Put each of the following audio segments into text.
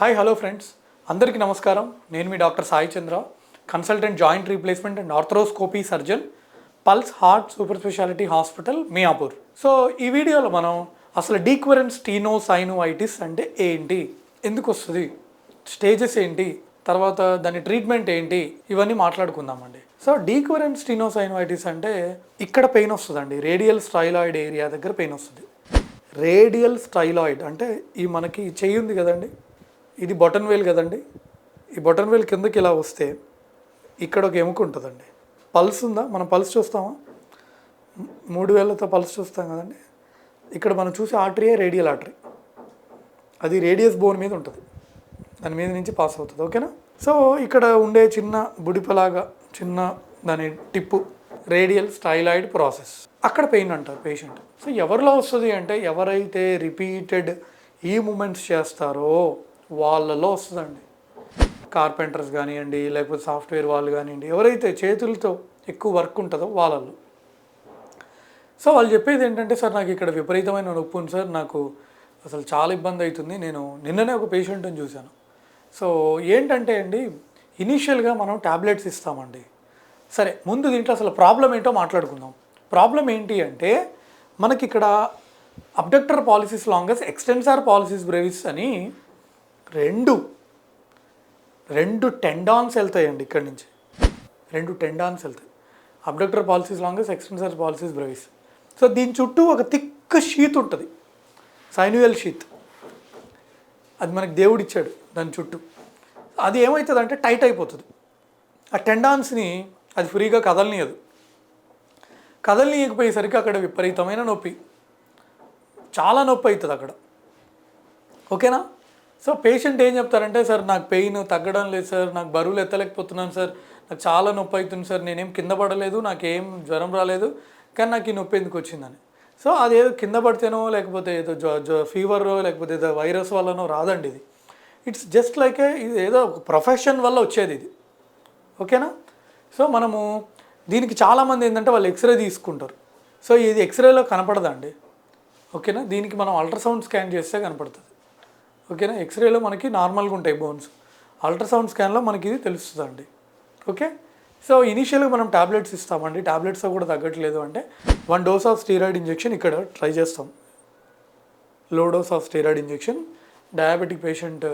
Hi hello friends అందరికీ నమస్కారం. నేను మీ doctor Sai Chandra consultant joint replacement and arthroscopy surgeon pulse heart super speciality hospital Miyapur so ఈ వీడియోలో మనం అసలు డీక్వరెన్స్ టీనోసైనోఐటిస్ అంటే ఏంటి? ఎందుకు వస్తుంది? స్టేజెస్ ఏంటి? తర్వాత దాని ట్రీట్మెంట్ ఏంటి? ఇవన్నీ మాట్లాడుకుందామండి. సో డీక్వరెన్స్ టీనోసైనోఐటిస్ అంటే ఇక్కడ పెయిన్ వస్తుందండి. రేడియల్ స్టైలాయిడ్ ఏరియా దగ్గర పెయిన్ వస్తుంది. రేడియల్ స్టైలాయిడ్ అంటే ఈ మనకి చెయ్యి ఉంది కదండి? ఇది బటన్ వేల్ కదండి. ఈ బటన్ వేల్ కిందకి ఇలా వస్తే ఇక్కడ ఒక ఎముక ఉంటుందండి. పల్స్ ఉందా? మనం పల్స్ చూస్తామా? మూడు వేలతో పల్స్ చూస్తాం కదండి. ఇక్కడ మనం చూసే ఆర్టరీయే రేడియల్ ఆర్టరీ. అది రేడియస్ బోన్ మీద ఉంటుంది. దాని మీద నుంచి పాస్ అవుతుంది. ఓకేనా? సో ఇక్కడ ఉండే చిన్న బుడిపలాగా చిన్న దాని టిప్పు రేడియల్ స్టైలాయిడ్ ప్రాసెస్. అక్కడ పెయిన్ అంటారు పేషెంట్. సో ఎవరిలో వస్తుంది అంటే ఎవరైతే రిపీటెడ్ ఈ మూమెంట్స్ చేస్తారో వాళ్ళలో వస్తుందండి. కార్పెంటర్స్ కానివ్వండి లేకపోతే సాఫ్ట్వేర్ వాళ్ళు కానివ్వండి ఎవరైతే చేతులతో ఎక్కువ వర్క్ ఉంటుందో వాళ్ళలో సో వాళ్ళు చెప్పేది ఏంటంటే సార్ నాకు ఇక్కడ విపరీతమైన నొప్పి ఉంది సార్. నాకు అసలు చాలా ఇబ్బంది అవుతుంది. నేను నిన్ననే ఒక పేషెంట్ని చూశాను. సో ఏంటంటే అండి ఇనీషియల్గా మనం ట్యాబ్లెట్స్ ఇస్తామండి. సరే ముందు దీంట్లో అసలు ప్రాబ్లం ఏంటో మాట్లాడుకుందాం. ప్రాబ్లం ఏంటి అంటే మనకి ఇక్కడ abductor pollicis longus extensor pollicis brevis అని రెండు. రెండు టెండాన్స్ వెళ్తాయండి ఇక్కడి నుంచి. రెండు టెండాన్స్ వెళ్తాయి. Abductor pollicis longus extensor pollicis brevis so దీని చుట్టూ ఒక థిక్ షీత్ ఉంటుంది. సైన్యుయల్ షీత్ అది మనకి దేవుడు ఇచ్చాడు దాని చుట్టూ. అది ఏమవుతుంది అంటే టైట్ అయిపోతుంది. ఆ టెండాన్స్ని అది ఫ్రీగా కదలనీయదు. కదలనీయకపోయేసరికి అక్కడ విపరీతమైన నొప్పి. చాలా నొప్పి అవుతుంది అక్కడ ఓకేనా? సో పేషెంట్ ఏం చెప్తారంటే సార్ నాకు పెయిన్ తగ్గడం లేదు సార్. నాకు బరువులు ఎత్తలేకపోతున్నాను సార్. నాకు చాలా నొప్పి అవుతుంది సార్. నేనేం కింద పడలేదు నాకేం జ్వరం రాలేదు. కానీ నాకు ఈ నొప్పి ఎందుకు వచ్చిందని. సో అదేదో కింద పడితేనో లేకపోతే ఏదో జో జో ఫీవరో లేకపోతే ఏదో వైరస్ వల్లనో రాదండి ఇది. ఇట్స్ జస్ట్ లైక్ ఇది ఏదో ఒక ప్రొఫెషన్ వల్ల వచ్చేది ఇది. ఓకేనా? సో మనము దీనికి చాలామంది ఏంటంటే వాళ్ళు ఎక్స్రే తీసుకుంటారు. సో ఇది ఎక్స్రేలో కనపడదండి. ఓకేనా? దీనికి మనం అల్ట్రాసౌండ్ స్కాన్ చేస్తే కనపడుతుంది. ఓకేనా? ఎక్స్రేలో మనకి నార్మల్గా ఉంటాయి బోన్స్ అల్ట్రాసౌండ్ స్కాన్లో మనకి ఇది తెలుస్తుందండి. ఓకే? సో ఇనీషియల్గా మనం టాబ్లెట్స్ ఇస్తామండి. టాబ్లెట్స్ కూడా తగ్గట్లేదు అంటే one dose of steroid injection ఇక్కడ ట్రై చేస్తాం. Uh, uh, low dose of steroid injection diabetic patient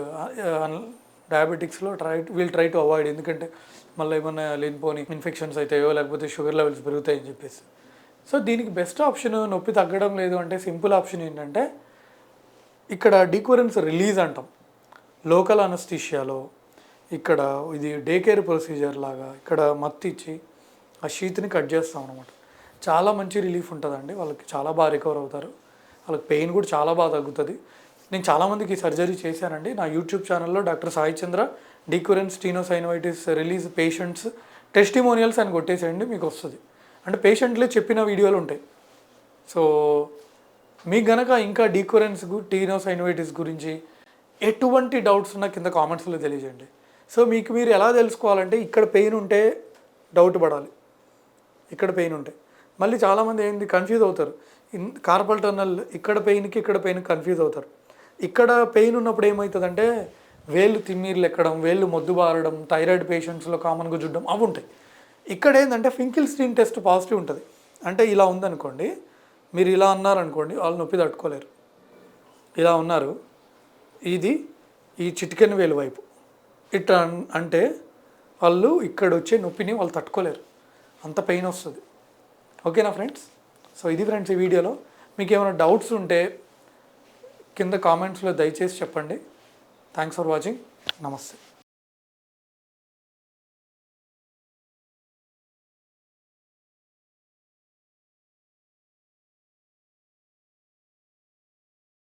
డయాబెటిక్స్లో try will try to avoid ఎందుకంటే మళ్ళీ ఏమైనా లేనిపోని ఇన్ఫెక్షన్స్ అవుతాయో లేకపోతే షుగర్ లెవెల్స్ పెరుగుతాయని చెప్పేసి. సో దీనికి బెస్ట్ ఆప్షన్ నొప్పి తగ్గడం లేదు అంటే సింపుల్ ఆప్షన్ ఏంటంటే ఇక్కడ డీక్వరెన్స్ రిలీజ్ అంటాం. లోకల్ అనస్థిషియాలో ఇక్కడ ఇది డే కేర్ ప్రొసీజర్ లాగా ఇక్కడ మత్తిచ్చి ఆ షీత్ని కట్ చేస్తాం అనమాట చాలా మంచి రిలీఫ్ ఉంటుందండి. వాళ్ళకి చాలా బాగా రికవర్ అవుతారు. వాళ్ళకి పెయిన్ కూడా చాలా బాగా తగ్గుతుంది. నేను చాలామందికి ఈ సర్జరీ చేశానండి. నా యూట్యూబ్ ఛానల్లో doctor Sai Chandra de Quervain's tenosynovitis release patients testimonials అని కొట్టేసేయండి మీకు వస్తుంది. అంటే పేషెంట్లే చెప్పిన వీడియోలు ఉంటాయి. సో మీకు గనక ఇంకా డీక్వరెన్స్ టీనోసైనోైటిస్ గురించి ఎటువంటి డౌట్స్ ఉన్నా కింద కామెంట్స్లో తెలియజేయండి. సో మీకు మీరు ఎలా తెలుసుకోవాలంటే ఇక్కడ పెయిన్ ఉంటే డౌట్ పడాలి. ఇక్కడ పెయిన్ ఉంటే. మళ్ళీ చాలామంది ఏంది కన్ఫ్యూజ్ అవుతారు. ఇన్ కార్పల్ టర్నల్ ఇక్కడ పెయిన్కి ఇక్కడ పెయిన్ కన్ఫ్యూజ్ అవుతారు. ఇక్కడ పెయిన్ ఉన్నప్పుడు ఏమవుతుందంటే వేళ్ళు తిమ్మిర్లు ఎక్కడం వేళ్ళు మొద్దు బారడం థైరాయిడ్ పేషెంట్స్లో కామన్గా చూడడం అవి ఉంటాయి. ఇక్కడ ఏంటంటే ఫింకిల్ స్టీన్ టెస్ట్ పాజిటివ్ ఉంటుంది. అంటే ఇలా ఉందనుకోండి మీరు ఇలా అన్నారనుకోండి వాళ్ళు నొప్పి తట్టుకోలేరు. ఇలా ఉన్నారు. ఇది ఈ చిటికెన్ వేలు వైపు. ఇట్లా అంటే వాళ్ళు ఇక్కడ వచ్చే నొప్పిని వాళ్ళు తట్టుకోలేరు. అంత పెయిన్ వస్తుంది. ఓకేనా ఫ్రెండ్స్? సో ఇది ఫ్రెండ్స్ ఈ వీడియోలో. మీకు ఏమైనా డౌట్స్ ఉంటే కింద కామెంట్స్లో దయచేసి చెప్పండి. Thanks for watching. నమస్తే.